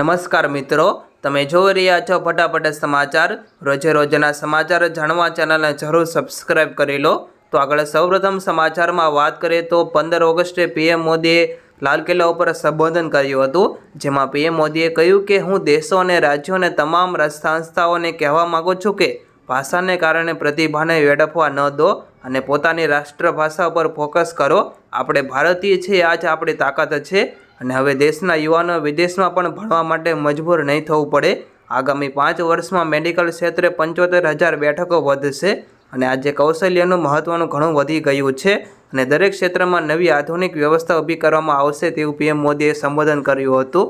નમસ્કાર મિત્રો, તમે જોઈ રહ્યા છો ફટાફટ સમાચાર. રોજે રોજના સમાચાર જાણવા ચેનલને જરૂર સબસ્ક્રાઈબ કરી લો. તો આગળ સૌપ્રથમ સમાચારમાં વાત કરીએ તો પંદર ઓગસ્ટે પીએમ મોદીએ લાલ કિલ્લા ઉપર સંબોધન કર્યું હતું, જેમાં પીએમ મોદીએ કહ્યું કે હું દેશો અને રાજ્યોને તમામ સંસ્થાઓને કહેવા માગું છું કે ભાષાને કારણે પ્રતિભાને વેડફવા ન દો અને પોતાની રાષ્ટ્રભાષા પર ફોકસ કરો. આપણે ભારતીય છીએ આ જ આપણી તાકાત છે. અને હવે દેશના યુવાનો વિદેશમાં પણ ભણવા માટે મજબૂર નહીં થવું પડે. આગામી પાંચ વર્ષમાં મેડિકલ ક્ષેત્રે પંચોતેર હજાર બેઠકો વધશે અને આજે કૌશલ્યનું મહત્ત્વનું ઘણું વધી ગયું છે અને દરેક ક્ષેત્રમાં નવી આધુનિક વ્યવસ્થા ઊભી કરવામાં આવશે તેવું પીએમ મોદીએ સંબોધન કર્યું હતું.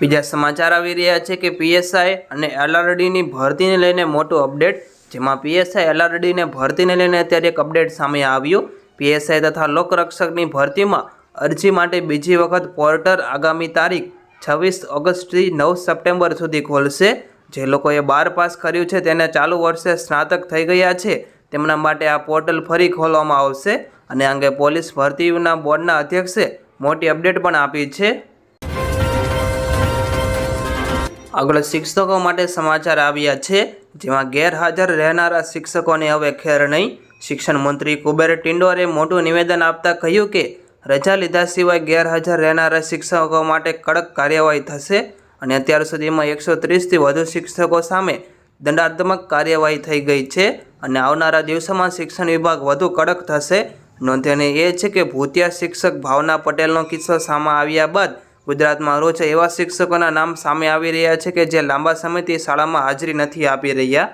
બીજા સમાચાર આવી રહ્યા છે કે પીએસઆઈ અને એલઆરડીની ભરતીને લઈને મોટું અપડેટ, જેમાં પીએસઆઈ, એલઆરડીને ભરતીને લઈને અત્યારે એક અપડેટ સામે આવ્યું. પીએસઆઈ તથા લોકરક્ષકની ભરતીમાં અરજી માટે બીજી વખત પોર્ટલ આગામી તારીખ છવ્વીસ ઓગસ્ટથી નવ સપ્ટેમ્બર સુધી ખોલશે. જે લોકોએ બાર પાસ કર્યું છે તેને ચાલુ વર્ષે સ્નાતક થઈ ગયા છે. તેમના માટે આ પોર્ટલ ફરી ખોલવામાં આવશે અને અંગે પોલીસ ભરતીના બોર્ડના અધ્યક્ષે મોટી અપડેટ પણ આપી છે. આગળ શિક્ષકો માટે સમાચાર આવ્યા છે. જેમાં ગેરહાજર રહેનારા શિક્ષકોને હવે ખેર નહીં. શિક્ષણ મંત્રી કુબેર ટિંડોરે મોટું નિવેદન આપતા કહ્યું કે, રજા લીધા સિવાય ગેરહાજર રહેનારા શિક્ષકો માટે કડક કાર્યવાહી થશે અને અત્યાર સુધીમાં એકસો ત્રીસથી વધુ શિક્ષકો સામે દંડાત્મક કાર્યવાહી થઈ ગઈ છે અને આવનારા દિવસોમાં શિક્ષણ વિભાગ વધુ કડક થશે. નોંધનીય એ છે કે ભૂતિયા શિક્ષક ભાવના પટેલનો કિસ્સો સામે આવ્યા બાદ ગુજરાતમાં રોજ એવા શિક્ષકોના નામ સામે આવી રહ્યા છે કે જે લાંબા સમયથી શાળામાં હાજરી નથી આપી રહ્યા.